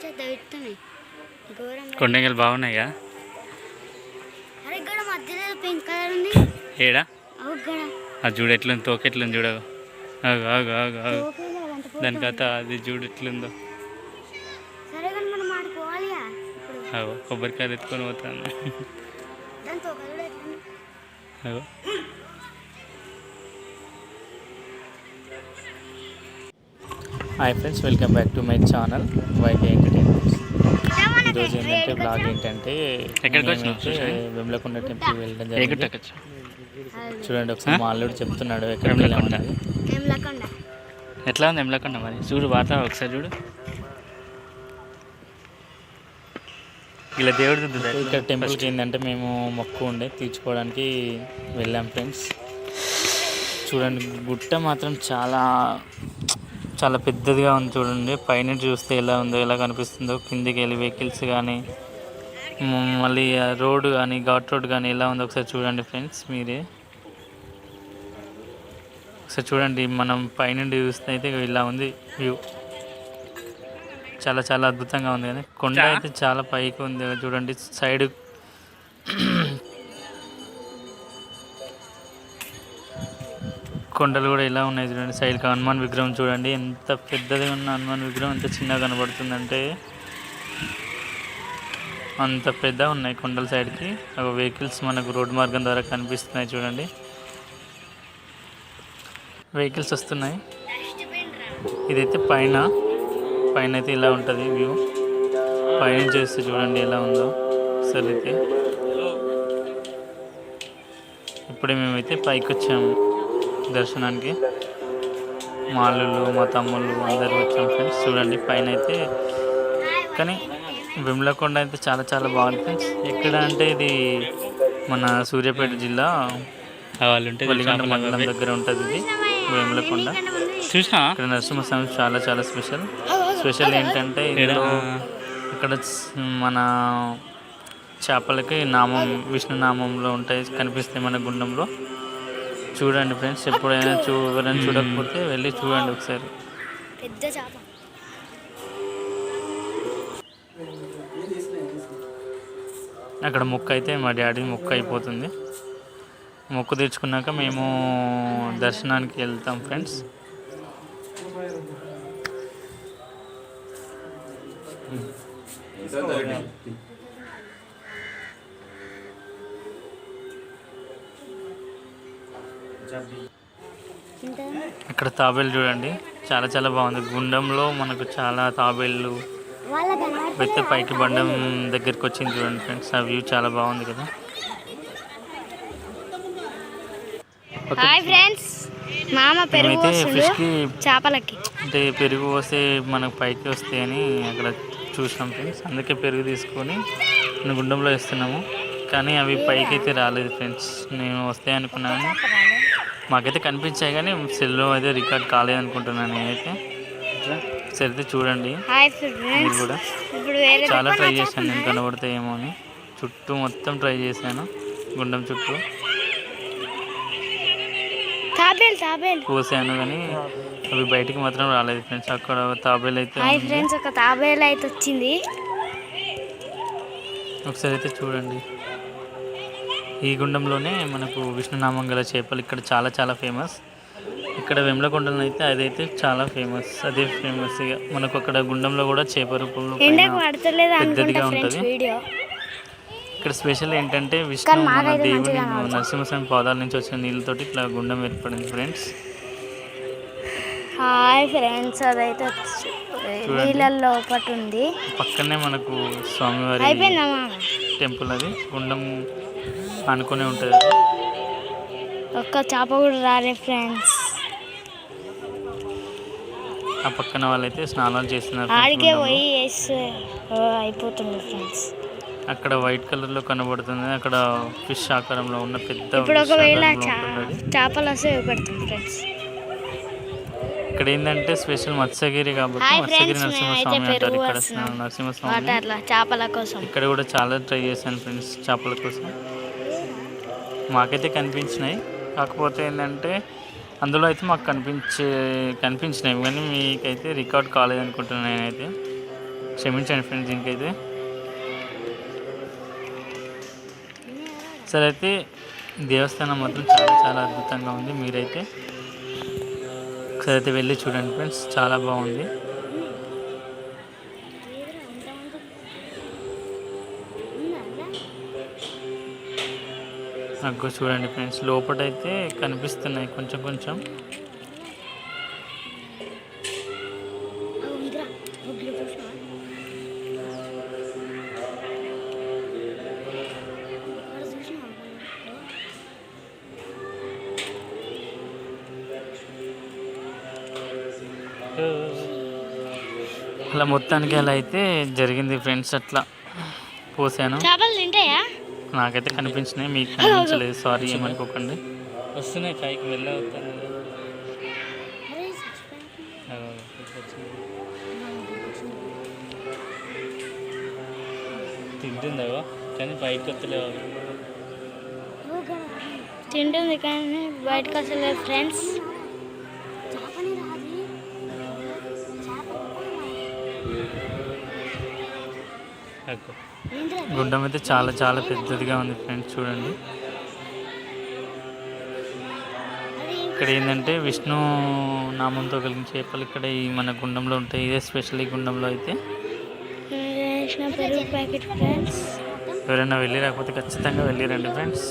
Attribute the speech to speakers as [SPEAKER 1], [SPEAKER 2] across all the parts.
[SPEAKER 1] ఘోరం
[SPEAKER 2] కొండంగలు బాగున్నాయా?
[SPEAKER 1] అరే ఇక్కడ మధ్యలో పింక్ కలర్ ఉంది.
[SPEAKER 2] ఏడా? అది చూడు ఎట్లుంది తోక ఎట్లుంది చూడవు. ఆగు ఆగు ఆగు ఆగు.
[SPEAKER 1] ఓకేలే, అదంతా పో-
[SPEAKER 2] దాని కథ అది చూడు ఎట్లుందో.
[SPEAKER 1] సరే కానీ మనం ఆడుకోవాలియా ఇప్పుడు
[SPEAKER 2] అగో కొబ్బరికాయలు ఎత్తుకొని పోతాను.
[SPEAKER 1] దాని తోక కూడా ఎట్లుంది?
[SPEAKER 2] Hi friends welcome back to my channel YK entertainments ఈరోజు ఏంటంటే బ్లాగ్ ఏంటంటే? వెమ్లకొండ టెంపుల్ వెళ్ళడం జరిగింది. చూడండి ఒకసారి మా అల్లుడు చెప్తున్నాడు ఎక్కడ
[SPEAKER 3] వెమ్లకొండ. ఎట్లా ఉంది ఎమ్లకుండా మరి? చూడు వాతావరణం ఒకసారి చూడు. ఇలా దేవుడు.
[SPEAKER 2] ఇక్కడ టెంపుల్కి ఏంటంటే మేము మొక్కు ఉండే తీర్చుకోవడానికి వెళ్ళాం ఫ్రెండ్స్ చూడండి గుట్ట మాత్రం చాలా చాలా పెద్దదిగా ఉంది చూడండి. పైన చూస్తే ఎలా ఉందో ఎలా కనిపిస్తుందో కిందికి వెళ్ళి వెహికల్స్ కానీ మళ్ళీ రోడ్ కానీ ఘాట్ రోడ్ కానీ ఎలా ఉందో ఒకసారి చూడండి ఫ్రెండ్స్ మీరే. ఒకసారి చూడండి మనం పైనుండి చూస్తే అయితే ఇలా ఉంది వ్యూ. చాలా చాలా అద్భుతంగా ఉంది కానీ కొండ? అయితే చాలా పైకి ఉంది. చూడండి సైడ్ కొండలు కూడా ఎలా ఉన్నాయి చూడండి. సైడ్కి హనుమాన్ విగ్రహం చూడండి. ఎంత పెద్దదిగా ఉన్న హనుమాన్ విగ్రహం ఎంత చిన్నగా కనబడుతుందంటే. అంత పెద్ద ఉన్నాయి కొండల సైడ్కి ఒక వెహికల్స్ మనకు రోడ్డు మార్గం ద్వారా కనిపిస్తున్నాయి చూడండి. వెహికల్స్ వస్తున్నాయి. ఇదైతే పైన. పైన అయితే ఇలా ఉంటుంది వ్యూ పైన చేస్తే చూడండి ఎలా ఉందో. సరే అయితే ఇప్పుడే మేమైతే పైకి వచ్చాము దర్శనానికి మా అల్లుళ్ళు మా తమ్ముళ్ళు అందరూ వచ్చాం ఫ్రెండ్స్ చూడండి పైన అయితే కానీ విమలకొండ అయితే చాలా చాలా బాగుంది ఫ్రెండ్స్ ఎక్కడ అంటే ఇది మన సూర్యాపేట జిల్లా.
[SPEAKER 3] వాళ్ళు ఉంటే
[SPEAKER 2] వలిగండ మండలం దగ్గర ఉంటుంది ఇది వేములకొండ.
[SPEAKER 3] చూసినా?
[SPEAKER 2] ఇక్కడ నరసింహస్వామి చాలా చాలా స్పెషల్. స్పెషల్ ఏంటంటే ఇక్కడ మన చేపలకి నామం విష్ణు నామంలో ఉంటాయి కనిపిస్తాయి మన గుండంలో. చూడండి ఫ్రెండ్స్ ఎప్పుడైనా చూ ఎవరైనా చూడకపోతే వెళ్ళి చూడండి ఒకసారి.
[SPEAKER 1] పెద్ద చేప.
[SPEAKER 2] అక్కడ మొక్క అయితే మా డాడీ మొక్క అయిపోతుంది. మొక్కు తీర్చుకున్నాక మేము దర్శనానికి వెళ్తాం ఫ్రెండ్స్.
[SPEAKER 1] ఇంత
[SPEAKER 2] ఇక్కడ తాబేలు చూడండి. చాలా చాలా బాగుంది. గుండంలో మనకు చాలా తాబేళ్ళు. అయితే పైకి బండం దగ్గరికి వచ్చింది చూడండి ఫ్రెండ్స్. ఆ వ్యూ చాలా బాగుంది కదా.
[SPEAKER 1] Hi friends. మామ పెరుగు
[SPEAKER 2] మేమైతే
[SPEAKER 1] వస్తుండు.
[SPEAKER 2] ఫిష్కి
[SPEAKER 1] చేపలకి.
[SPEAKER 2] అంటే పెరుగు వస్తే మనకు పైకి వస్తాయని అక్కడ చూసినాం ఫ్రెండ్స్. అందుకే పెరుగు తీసుకొని గుండంలో వేస్తున్నాము. కానీ అవి పైకి అయితే రాలేదు ఫ్రెండ్స్. నేను వస్తాయి అనుకున్నాను. మాకైతే కనిపించాయి కానీ సెల్లో అయితే రికార్డ్ కాలేదు అనుకుంటున్నాను నేనైతే అయితే చూడండి.
[SPEAKER 1] హాయ్
[SPEAKER 2] మీరు
[SPEAKER 1] ఫ్రెండ్స్
[SPEAKER 2] కూడా.
[SPEAKER 1] ఇప్పుడు వేరే
[SPEAKER 2] చాలా ట్రై చేశాను నేను కనబడతాయేమో అని. చుట్టూ మొత్తం ట్రై చేశాను గుండం చుట్టూ.
[SPEAKER 1] తాబేలు తాబేలు.
[SPEAKER 2] కోసాను కానీ అవి బయటికి మాత్రం రాలేదు ఫ్రెండ్స్. అక్కడ తాబేలు అయితే
[SPEAKER 1] హాయ్
[SPEAKER 2] ఉంది.
[SPEAKER 1] ఫ్రెండ్స్ ఒక తాబేలు అయితే వచ్చింది.
[SPEAKER 2] ఒకసారి అయితే చూడండి. ఈ గుండంలోనే మనకు విష్ణునామం గల చేపలు ఇక్కడ చాలా చాలా ఫేమస్ ఇక్కడ వెమ్లకొండలో అయితే అదైతే చాలా ఫేమస్ అదే ఫేమస్ ఇక మనకు అక్కడ గుండంలో కూడా చేప రూపంలో పెద్దదిగా ఉంటుంది. ఇక్కడ స్పెషల్ ఏంటంటే విష్ణు మన దేవుని. నరసింహస్వామి పాదాల నుంచి వచ్చిన నీళ్ళతోటి ఇట్లా గుండం ఏర్పడింది ఫ్రెండ్స్
[SPEAKER 1] హాయ్ ఫ్రెండ్స్ అదైతే నీళ్ళల్లో ఒకటి ఉంది.
[SPEAKER 2] పక్కనే మనకు స్వామివారి టెంపుల్ అది. గుండం అనుకునే ఉంటుంది.
[SPEAKER 1] ఒక్క చేప కూడా రాలే ఫ్రెండ్స్
[SPEAKER 2] ఆ పక్కన వాళ్ళైతే స్నానాలు చేస్తున్నారు
[SPEAKER 1] ఆడికే. పోయి వేస్తే అయిపోతుంది ఫ్రెండ్స్
[SPEAKER 2] అక్కడ వైట్ కలర్లో కనబడుతుంది. అక్కడ ఫిష్ ఆకారంలో ఉన్న పెద్ద
[SPEAKER 1] ఇప్పుడు ఒకవేళ. చేపలు వస్తే పెడతాం ఫ్రెండ్స్
[SPEAKER 2] ఇక్కడ ఏంటంటే స్పెషల్ మత్స్యగిరి కాబట్టి మత్స్యగిరి నరసింహస్వామి అంటారు ఇక్కడ నరసింహస్వామి.
[SPEAKER 1] చేపల కోసం.
[SPEAKER 2] ఇక్కడ కూడా చాలా ట్రై చేశాను ఫ్రెండ్స్ చేపల కోసం. మాకైతే కనిపించినాయి. కాకపోతే ఏంటంటే అందులో అయితే మాకు కనిపించే కనిపించినాయి. కానీ మీకైతే రికార్డ్ కాలేదు అనుకుంటున్నాను నేనైతే. క్షమించండి ఫ్రెండ్స్ దీనికైతే సరే అయితే దేవస్థానం మాత్రం చాలా చాలా అద్భుతంగా ఉంది. మీరైతే ఒకసారి అయితే వెళ్ళి చూడండి ఫ్రెండ్స్. చాలా బాగుంది. నాకు చూడండి ఫ్రెండ్స్ లోపటైతే కనిపిస్తున్నాయి కొంచెం కొంచెం. అలా మొత్తానికి అలా అయితే జరిగింది ఫ్రెండ్స్ అట్లా పోసాను.
[SPEAKER 1] చేపలు తింటాయా?
[SPEAKER 2] నాకైతే కనిపించినాయి మీకు కనిపించలేదు. సారీ ఏమనుకోకండి.
[SPEAKER 3] వస్తున్నాయి పైకి వెళ్ళవుతాను తింటుందా కానీ బయటకు వస్తలేవు.
[SPEAKER 1] తింటుంది కానీ బయటకు అసలు ఫ్రెండ్స్
[SPEAKER 3] అగ్గో.
[SPEAKER 2] గుడ్డం అయితే చాలా చాలా పెద్దదిగా ఉంది ఫ్రెండ్స్ చూడండి. ఇక్కడ ఏంటంటే విష్ణు నామంతో కలిగిన చేపలు ఇక్కడ ఈ మన గుండంలో ఉంటాయి. ఇదే స్పెషల్ ఈ గుండంలో అయితే. ఎవరైనా వెళ్ళి రాకపోతే ఖచ్చితంగా వెళ్ళిరండి ఫ్రెండ్స్.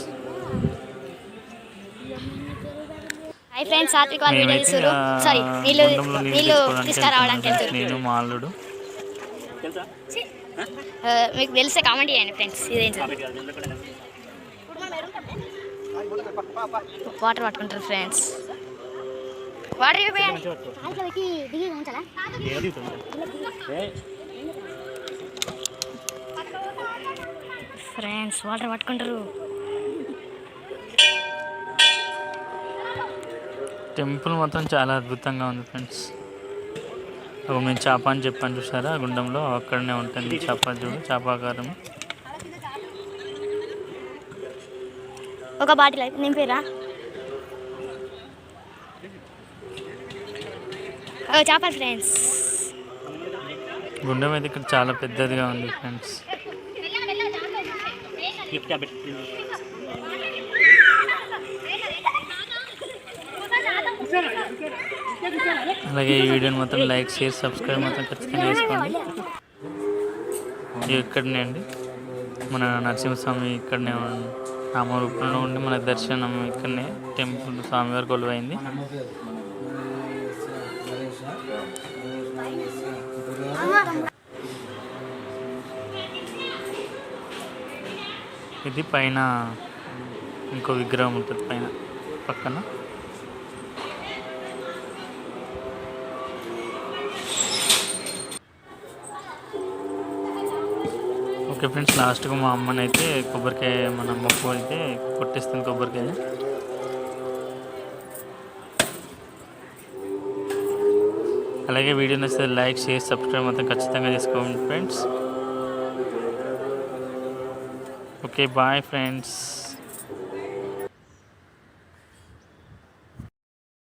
[SPEAKER 2] నేను మా అల్లుడు.
[SPEAKER 1] మీకు తెలిస్తే కామెంట్ చేయండి ఫ్రెండ్స్. ఇదేంటి? వాటర్ పట్టుకుంటారు ఫ్రెండ్స్. వాటర్ ఫ్రెండ్స్ వాటర్ పట్టుకుంటారు.
[SPEAKER 2] టెంపుల్ మొత్తం చాలా అద్భుతంగా ఉంది ఫ్రెండ్స్. ఒక మేము చేప అని చెప్పాను చూసారా? గుండంలో అక్కడనే ఉంటుంది చేప చూడు చేపాకారం
[SPEAKER 1] ఒక బాటిల్ అయితే నింపేరా చేపలు ఫ్రెండ్స్
[SPEAKER 2] గుండం అయితే ఇక్కడ చాలా పెద్దదిగా ఉంది ఫ్రెండ్స్ అలాగే ఈ వీడియోని మాత్రం లైక్ షేర్ సబ్స్క్రైబ్ మాత్రం ఖచ్చితంగా చేసుకోండి. ఇది ఇక్కడనే అండి. మన నరసింహస్వామి ఇక్కడనే ఉన్- ఉండి మన దర్శనం ఇక్కడనే టెంపుల్ స్వామివారి కొలువైంది ఇది పైన ఇంకో విగ్రహం ఉంటుంది పైన పక్కన. ఓకే ఫ్రెండ్స్ లాస్ట్గా మా అమ్మని అయితే కొబ్బరికాయ మన మొక్కు అయితే కొట్టిస్తుంది కొబ్బరికాయ అలాగే వీడియో నచ్చితే లైక్ షేర్ సబ్స్క్రైబ్ మొత్తం ఖచ్చితంగా చేసుకోండి ఫ్రెండ్స్. Okay bye friends.